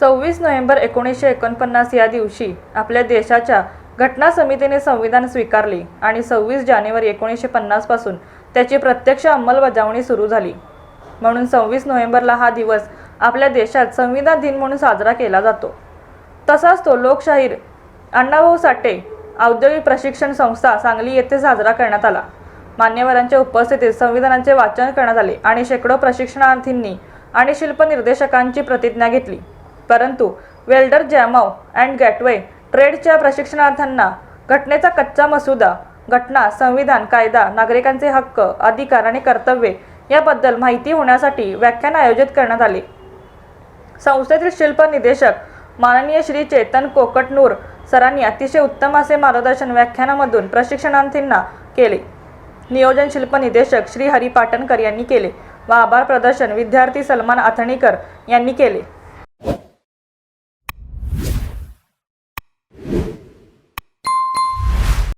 सव्वीस नोव्हेंबर एकोणीसशे एकोणपन्नास या दिवशी आपल्या देशाच्या घटना समितीने संविधान स्वीकारले आणि सव्वीस जानेवारी एकोणीसशे पन्नासपासून त्याची प्रत्यक्ष अंमलबजावणी सुरू झाली. म्हणून सव्वीस नोव्हेंबरला हा दिवस आपल्या देशात संविधान दिन म्हणून साजरा केला जातो. तसाच तो लोकशाहीर अण्णाभाऊ साठे औद्योगिक प्रशिक्षण संस्था सांगली येथे साजरा करण्यात आला. मान्यवरांच्या उपस्थितीत संविधानाचे वाचन करण्यात आले आणि शेकडो प्रशिक्षणार्थींनी आणि शिल्पनिर्देशकांची प्रतिज्ञा घेतली. परंतु वेल्डर जॅमाव अँड गॅटवे ट्रेडच्या प्रशिक्षणार्थ्यांना घटनेचा कच्चा मसुदा घटना संविधान कायदा नागरिकांचे हक्क अधिकार आणि कर्तव्ये याबद्दल माहिती होण्यासाठी व्याख्यान आयोजित करण्यात आले. संस्थेतील शिल्प निदेशक माननीय श्री चेतन कोकटनूर सरांनी अतिशय उत्तम असे मार्गदर्शन व्याख्यानामधून प्रशिक्षणार्थींना केले. नियोजन शिल्प निदेशक श्री हरी पाटणकर यांनी केले व आभार प्रदर्शन विद्यार्थी सलमान आथणीकर यांनी केले.